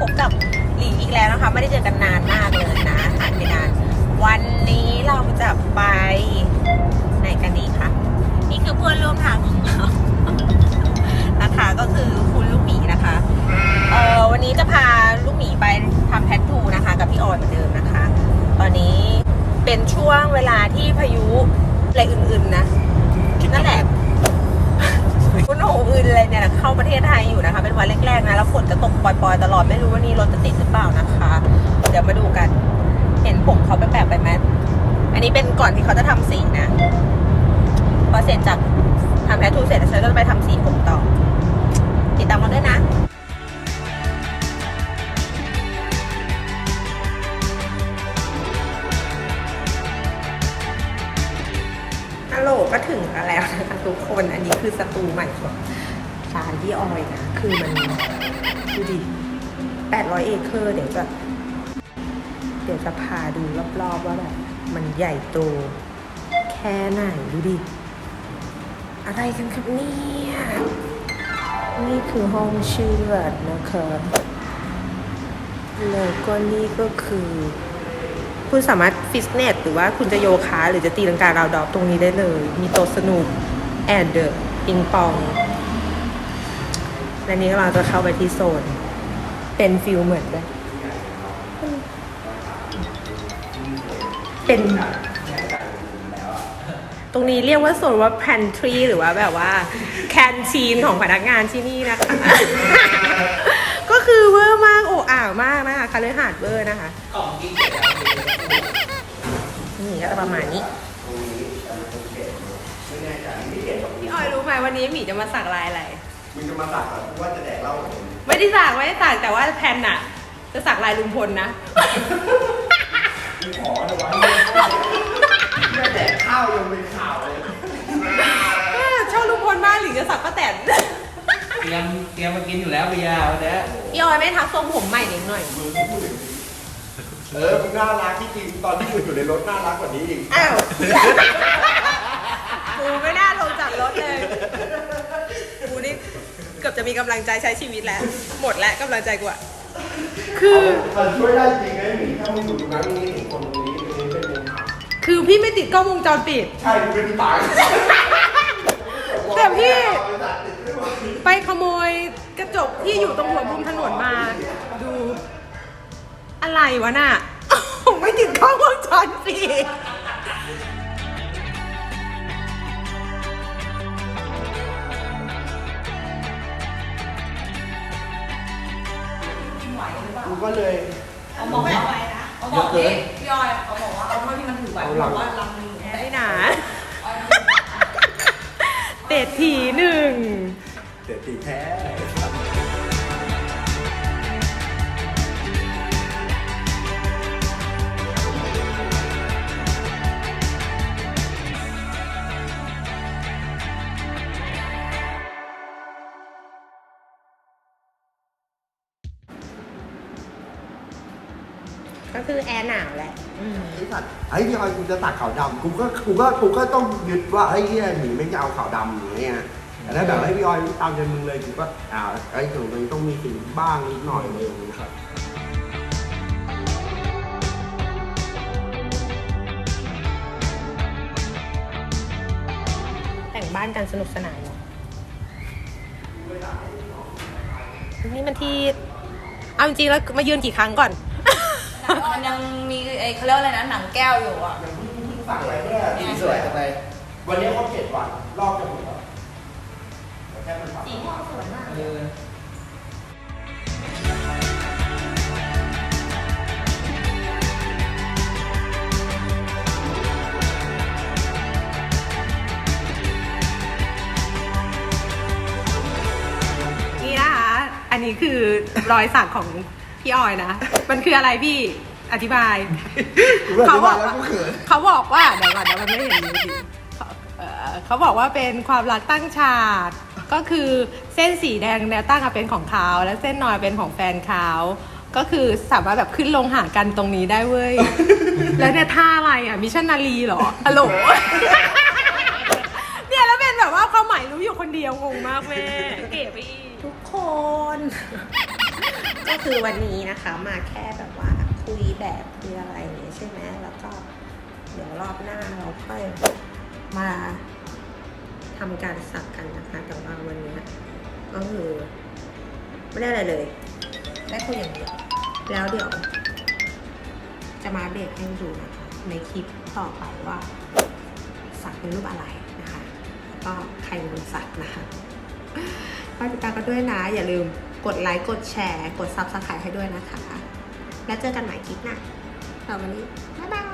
พบกับหลิงอีกแล้วนะคะ ไม่ได้เจอกันนานมากเลยนะผ่านไปนาน วันนี้เราจะไปไหนกันดีคะ นี่คือเพื่อนร่วมทางของเรา นะคะก็คือคุณลูกหมีนะคะ เออวันนี้จะพาลูกหมีไปทำแทททูนะคะ กับพี่ออยเหมือนเดิมนะคะ ตอนนี้เป็นช่วงเวลาที่พายุอะไรอื่นๆนะ นั่นแหละ โออื่นอะไรเนี่ยเข้าประเทศไทยอยู่นะคะ เป็นวันแรกๆนะแล้วฝนจะตกปล่อยๆตลอดไม่รู้ว่านี่รถจะติดหรือเปล่านะคะ เดี๋ยวมาดูกัน เห็นผมเขาแปลกๆไปไหมอันนี้เป็นก่อนที่เขาจะทำสีนะพอเสร็จจากทำแททูเสร็จฉันก็จะไปทำสีผมต่อ ติดตามกันด้วยนะฮัลโหลก็ถึงกันแล้วนะคะ ทุกคนอันนี้คือสตูใหม่ของร้านที่ออยนะ คือมันดูดิ800 เอเคอร์เดี๋ยวจะ เดี๋ยวจะพาดูรอบๆว่าแบบมันใหญ่โตแค่ไหนดูดิ อะไรกันครับเนี่ยนี่คือห้องชื่อดนะคะแล้วก็นี่ก็คือ คุณสามารถฟิตเนส หรือว่าคุณจะโยคะ หรือจะตีลังการาวดรอปตรงนี้ได้เลย มีโต๊ะสนุก แอนเดอร์ปิงปอง และนี้เราจะเข้าไปที่โซน เป็นฟิลเหมือนแบบเป็น ตรงนี้เรียกว่าโซนว่า pantry หรือว่าแบบว่า canteen ของพนักงานที่นี่นะคะ ก็คือเวอร์มากโอ้อ่าวมากนะคะคาเลหาดเวอร์นะคะนี่ก็จะประมาณนี้ พี่ออยรู้ไหมวันนี้หมีจะมาสักลายอะไร มึงจะมาตักเหรอว่าจะแดกเหล้าเหรอไม่ได้สักไม่ได้สักแต่ว่าแพนน่ะ จะสักลายลุงพลนะ มึงขอเลยวะไม่แดกข้าวยังเป็นข่าวเลยชอบลุงพลมากหรือจะสักป้าแตนเตรียมเตรียมมากินอยู่แล้วเบียร์วันเนี้ยพี่ออยไม่ทักทรงผมใหม่นิดหน่อยมึงที่พูดถึงเออมึงน่ารักที่จริงตอนที่มึงอยู่ในรถน่ารักกว่านี้อีก อ้าว กูไม่น่าลงจากรถเลย กูนี่เกือบจะมีกำลังใจใช้ชีวิตแล้ว หมดแล้วกำลังใจกูอะคือ มันช่วยได้จริงไงหมีถ้ามึงอยู่ตรงนั้นมึงเห็นคนตรงนี้ตรงนี้เป็นมุมอับคือพี่ไม่ติดกล้องวงจรปิด ใช่มึงเป็นตายแต่พี่ ไปขโมยกระจกที่อยู่ตรงหัวมุมถนนมา ดู อะไรวะน่ะ ไม่ติดกล้องวงจรปิด กูก็เลยเขาบอกว่าไปนะเขาบอกพี่พี่ออยเขาบอกว่าเอาเท่าที่มันถือไหวเอาเขาหลับงอกว่าลำหนึ่งได้หนาเตะทีหนึ่งเสียตีแท้ ก็คือแอร์หนาวแหละไอ้สัตว์ไอ้พี่ออยกูจะตักขาวดำกูก็กูก็กูก็ต้องยึดว่าไอ้เหี้ยหมีไม่จะเอาขาวดำอย่างเงี้ยแต่ถ้าแบบไอ้พี่ออยตามใจมึงเลยกูก็อ่าไอ้ถึงมันต้องมีสีบ้างนิดหน่อยเลยครับแต่งบ้านกันสนุกสนานเนอะนี่มันที่ เอาจริงๆแล้วมายืนกี่ครั้งก่อน มันยังมีไอ้เขาเรียกว่าอะไรนะหนังแก้วอยู่อะสั่งอะไรเนี่ยสีสวยจังเลยวันนี้เขาเจ็ดวันรอบจะหมดแล้วแค่มันฝังเออนี่นะคะ อันนี้คือรอยสักของ พี่ออยนะ มันคืออะไรพี่อธิบายกูไม่อเขาธิบบาอยกแล้วว่ากูเขินเขาบอกว่าเดี๋ยวก่อนเดี๋ยวมันไม่เห็นจริงๆเขาเอ่อเขาบอกว่าเป็นความรักตั้งฉากก็คือเส้นสีแดงแนวตั้งอะเป็นของเขาและเส้นนอยเป็นของแฟนเขาก็คือสามารถแบบขึ้นลงหากันตรงนี้ได้เว้ย แล้วเนี่ยท่าอะไรอะมิชชันนารีเหรอฮัลโหลเนี่ยแล้วเป็นแบบว่าความหมายรู้อยู่คนเดียวงงมากแม่เก๋ไปอีกทุกคนจ ก็คือวันนี้นะคะมาแค่แบบว่าคุยแบบคุยอะไรอย่างเงี้ยใช่ไหมแล้วก็เดี๋ยวรอบหน้าเราค่อยมาทำการสักกันนะคะ แต่ว่าวันนี้ก็คือไม่ได้อะไรเลย ได้คุยอย่างเดียวแล้วเดี๋ยว จะมาอัปเดตให้ดูนะคะ ในคลิปต่อไปว่า สักเป็นรูปอะไรนะคะแล้วก็ใครเป็นสักนะคะฝากติดตามกันด้วยนะ อย่าลืม กดไลค์ กดแชร์ กดซับสไครต์ให้ด้วยนะคะ แล้วเจอกันใหม่คลิปหน้าสำหรับวันนี้ บ๊ายบาย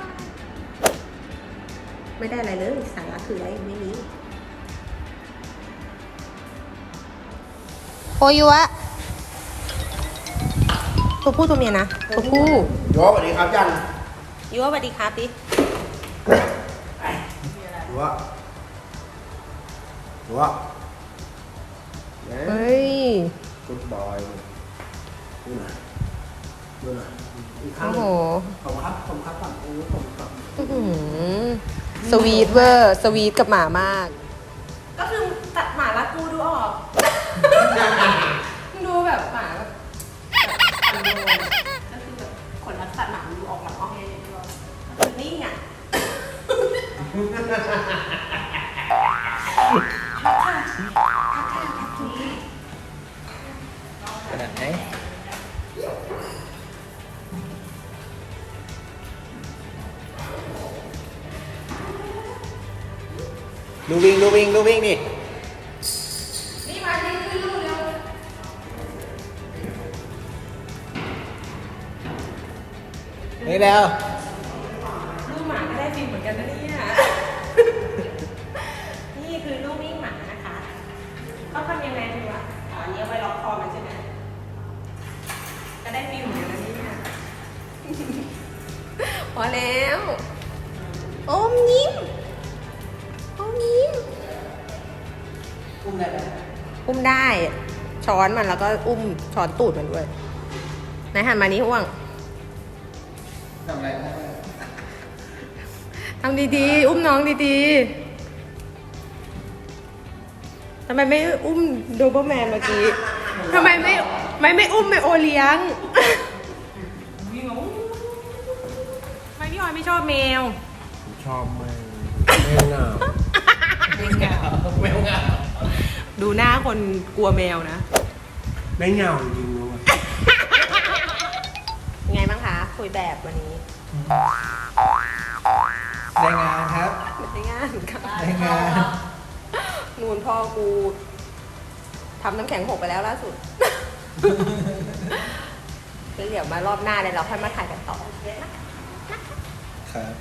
ไม่ได้อะไรเลย สาระคืออะไรไม่มีโอยุวะตัวผู้ตัวเมียนะ ตัวผู้โยสวัสดีครับยันยุวะสวัสดีครับดิหรือว่าหรือว่าเฮ้ย กุดบอยดูหน่อยดูหน่อยอีกข้างโอ้หโหนึ่งผมครับผมครับฝั่งนี้ผมครับอื้อหือสวีทเวอร์ สวีทกับหมามาก ก็คือตัดหมารักกูดูออกดูแบบหมาแบบแบบอันโดนก็คือแบบขนรักสัตว์หมาดูออกหลังออกเนี่ยอย่างที่เราคือนิ่ง ดูวิ่งดูวิ่งดูวิ่งดินี่มาที่คือลูกเร็วนี่แล้วลูกหมาก็ได้ฟิลเหมือนกันนะเนี่ย นี่คือลูกวิ่งหมานะคะต้องทำยังไงดีวะอ๋ออันนี้เอาไว้ล็อกคอมันใช่ไหมก็ได้ฟิลเหมือนกันนะเนี่ย พอแล้ว อมยิ้ม อุ้มได้ ช้อนมันแล้วก็อุ้มช้อนตูดมันด้วยไหนหันมานี้ห่วงทำอะไรได้ทำดีๆ อุ้มน้องดีๆทำไมไม่อุ้มโดเบอร์แมนเมื่อกี้ทำไมไม่ไม่ไม่อุ้มไมโอเลี้ยงทำไมพี่ออยไม่ชอบแมว ชอบแม่แม่งามแมวเหงาแมวเหงา ดูหน้าคนกลัวแมวนะแม่งเงาจริงๆเลยไงบ้างคะ คุยแบบวันนี้ได้งานครับ ได้งานค่ะได้งาน นูนพ่อกูทำน้ำแข็งหกไปแล้วล่าสุดแล้วเดี๋ยวมารอบหน้าเลยเราค่อยมาถ่ายกันต่อครับ